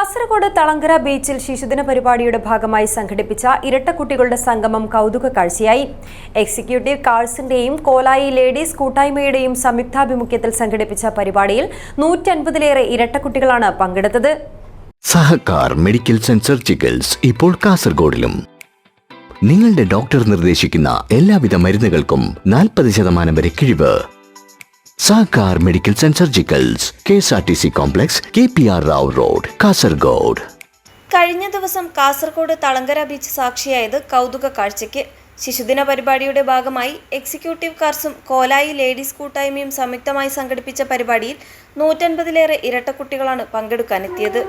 കാസർഗോഡ് തളങ്കര ബീച്ചിൽ ശിശുദിന പരിപാടിയുടെ ഭാഗമായി സംഘടിപ്പിച്ച ഇരട്ടക്കുട്ടികളുടെ സംഗമം കൗതുക കാഴ്ചയായി. എക്സിക്യൂട്ടീവ് കാഴ്സിന്റെയും കോലായി ലേഡീസ് കൂട്ടായ്മയുടെയും സംയുക്താഭിമുഖ്യത്തിൽ സംഘടിപ്പിച്ച പരിപാടിയിൽ നൂറ്റൻപതിലേറെ ഇരട്ടക്കുട്ടികളാണ് പങ്കെടുത്തത്. സഹകാർ മെഡിക്കൽ സെൻസർ ഇപ്പോൾ കാസർഗോഡിലും. നിങ്ങളുടെ ഡോക്ടർ നിർദ്ദേശിക്കുന്ന എല്ലാവിധ മരുന്നുകൾക്കും നാൽപ്പത് ശതമാനം വരെ കിഴിവ്. Sahakar medical and surgicals K S R T C complex K P R Rao road Kasaragod കഴിഞ്ഞ ദിവസം കാസർഗോഡ് തളങ്കര ബീച്ച് സാക്ഷിയായത് കൗതുക കാഴ്ചയ്ക്ക്. ശിശുദിന പരിപാടിയുടെ ഭാഗമായി എക്സിക്യൂട്ടീവ് കാർസും കോലായി ലേഡീസ് കൂട്ടായ്മയും സംയുക്തമായി സംഘടിപ്പിച്ച പരിപാടിയിൽ നൂറ്റൻപതിലേറെ ഇരട്ടക്കുട്ടികളാണ് പങ്കെടുക്കാനെത്തിയത്.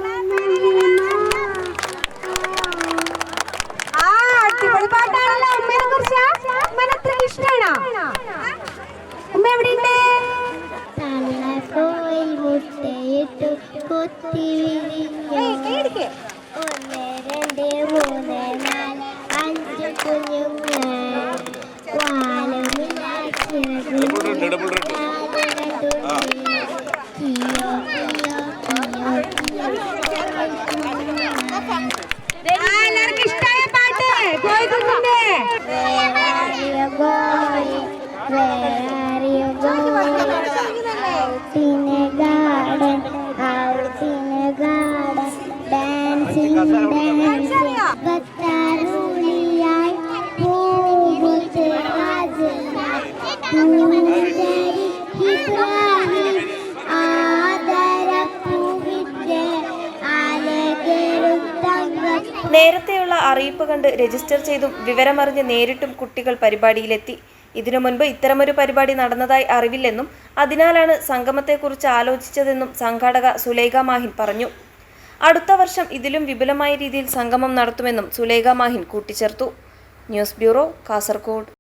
കൊത്തി വിരിഞ്ഞു ഒന്ന് രണ്ട് മൂന്ന് നാല് അഞ്ച് കുഞ്ഞുങ്ങൾ എല്ലാവർക്കും ഇഷ്ടമായ പാട്ട്. പോയിട്ടുണ്ട് Where നേരത്തെയുള്ള അറിയിപ്പ് കണ്ട് രജിസ്റ്റർ ചെയ്തും വിവരമറിഞ്ഞ് നേരിട്ടും കുട്ടികൾ പരിപാടിയിലെത്തി. ഇതിനു മുൻപ് ഇത്തരമൊരു പരിപാടി നടന്നതായി അറിവില്ലെന്നും അതിനാലാണ് സംഗമത്തെക്കുറിച്ച് ആലോചിച്ചതെന്നും സംഘാടക സുലൈഖ മാഹിൻ പറഞ്ഞു. അടുത്ത വർഷം ഇതിലും വിപുലമായ രീതിയിൽ സംഗമം നടത്തുമെന്നും സുലേഖ മാഹിൻ കൂട്ടിച്ചേർത്തു. News bureau Kasaragod.